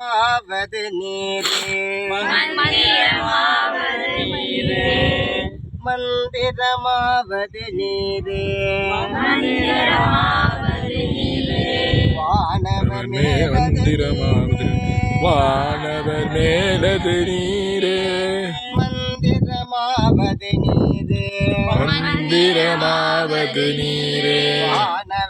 ஆவது நீரே. மந்திரமாவது நீரே. வானவர் மந்திரமாவது வானவர் மேலது நீரே. மந்திரமாவது நீரே. மந்திரமாவது நீரே. வானவர்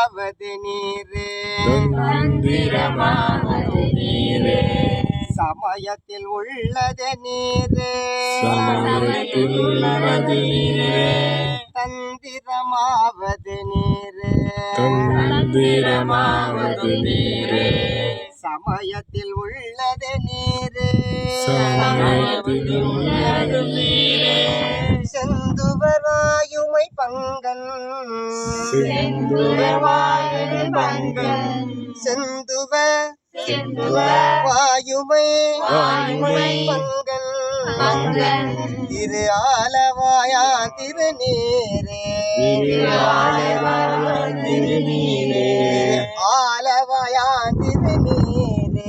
தந்திரமாவது நீரே. தந்திரமாவது நீரே. சமயத்தில் உள்ளது நீரே. சமயத்தில் உள்ளது நீரே. தந்திரமாவது நீரே. தந்திரமாவது நீரே. சமயத்தில் உள்ளது நீரே. சமயத்தில் உள்ளது நீரே. பங்கன். செந்துவ வாயுமை வாயுமை பங்கன் பங்கன். திரு ஆலவாயா திருநீரே திருஆலவாயா திருநீரே. ஆலவாயா திருநீரே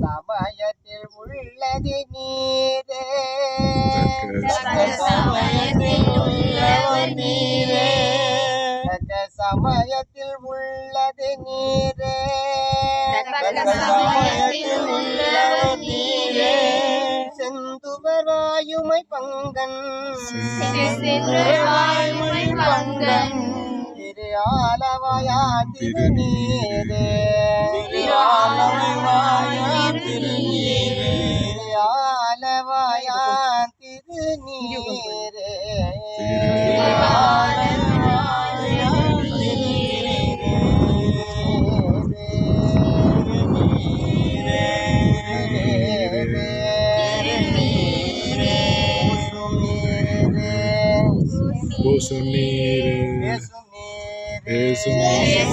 சமயத்தில் உள்ளது நீரே சமயத்தில் உள்ளவர் நீரே. தக்க சமயத்தில் உள்ளது நீரே தக்க சமயத்தில் உள்ளவர் நீரே. செந்துவராயுமை பங்கன் செந்திருவாய்மை பங்கன். திரு ஆலவாயா திருநீரே திரு ஆலவாயா திருநீரே. திரு ஆலவாயா திருநீரே ஆலவாயா